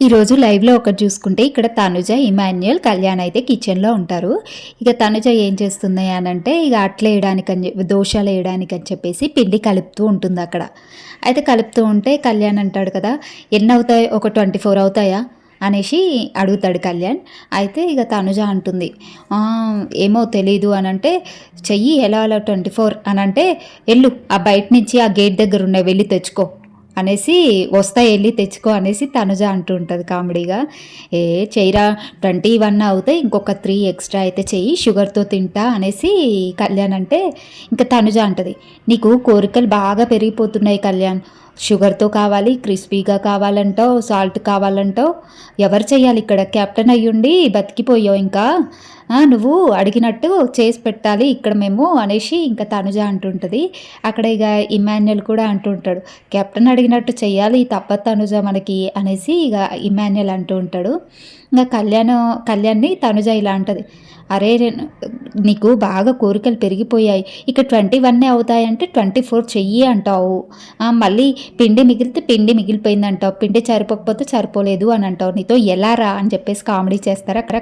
ఈరోజు లైవ్లో ఒకటి చూసుకుంటే ఇక్కడ తనుజ ఇమాన్యుయల్ కళ్యాణ్ అయితే కిచెన్లో ఉంటారు. ఇక తనుజ ఏం చేస్తుంది అని అంటే ఇక అట్ల వేయడానికి అని చెప్పి దోశలు వేయడానికి అని చెప్పేసి పిండి కలుపుతూ ఉంటుంది అక్కడ. అయితే కలుపుతూ ఉంటే కళ్యాణ్ అంటాడు కదా ఎన్ని అవుతాయి? ఒక ట్వంటీ ఫోర్ అవుతాయా? అనేసి అడుగుతాడు కళ్యాణ్. అయితే ఇక తనుజ అంటుంది ఏమో తెలీదు అని అంటే చెయ్యి ఎలా అలా ట్వంటీ ఫోర్ అని అంటే వెళ్ళు ఆ బయట నుంచి ఆ గేట్ దగ్గర ఉన్నాయి వెళ్ళి తెచ్చుకో. అనేసి వస్తా వెళ్ళి తెచ్చుకో అనేసి తనుజ అంటూ ఉంటుంది కామెడీగా. ఏ చెయ్యిరా ట్వంటీ వన్ అవుతాయి ఇంకొక త్రీ ఎక్స్ట్రా అయితే చెయ్యి షుగర్తో తింటా అనేసి కళ్యాణ్ అంటే ఇంకా తనుజ అంటది. నీకు కోరికలు బాగా పెరిగిపోతున్నాయి కళ్యాణ్. షుగర్తో కావాలి క్రిస్పీగా కావాలంటావు సాల్ట్ కావాలంటావు ఎవరు చేయాలి ఇక్కడ? కెప్టెన్ అయ్యుండి బతికిపోయావు ఇంకా. నువ్వు అడిగినట్టు చేసి పెట్టాలి ఇక్కడ మేము అనేసి ఇంకా తనుజ అంటుంటుంది. అక్కడ ఇక ఇమాన్యుల్ కూడా అంటుంటాడు. కెప్టెన్ అడిగినట్టు చేయాలి తప్ప తనుజ మనకి అనేసి ఇక ఇమాన్యుల్ అంటూ ఉంటాడు. ఇంకా కళ్యాణ్ కళ్యాణ్ని తనుజ ఇలా అంటది. అరే రే- నీకు బాగా కోరికలు పెరిగిపోయాయి. ఇక ట్వంటీ వన్నే అవుతాయంటే ట్వంటీ ఫోర్ చెయ్యి అంటావు. మళ్ళీ పిండి మిగిలితే పిండి మిగిలిపోయింది అంటావు పిండి సరిపోకపోతే సరిపోలేదు అని అంటావు. నీతో ఎలా రా అని చెప్పేసి కామెడీ చేస్తారు. అక్కడ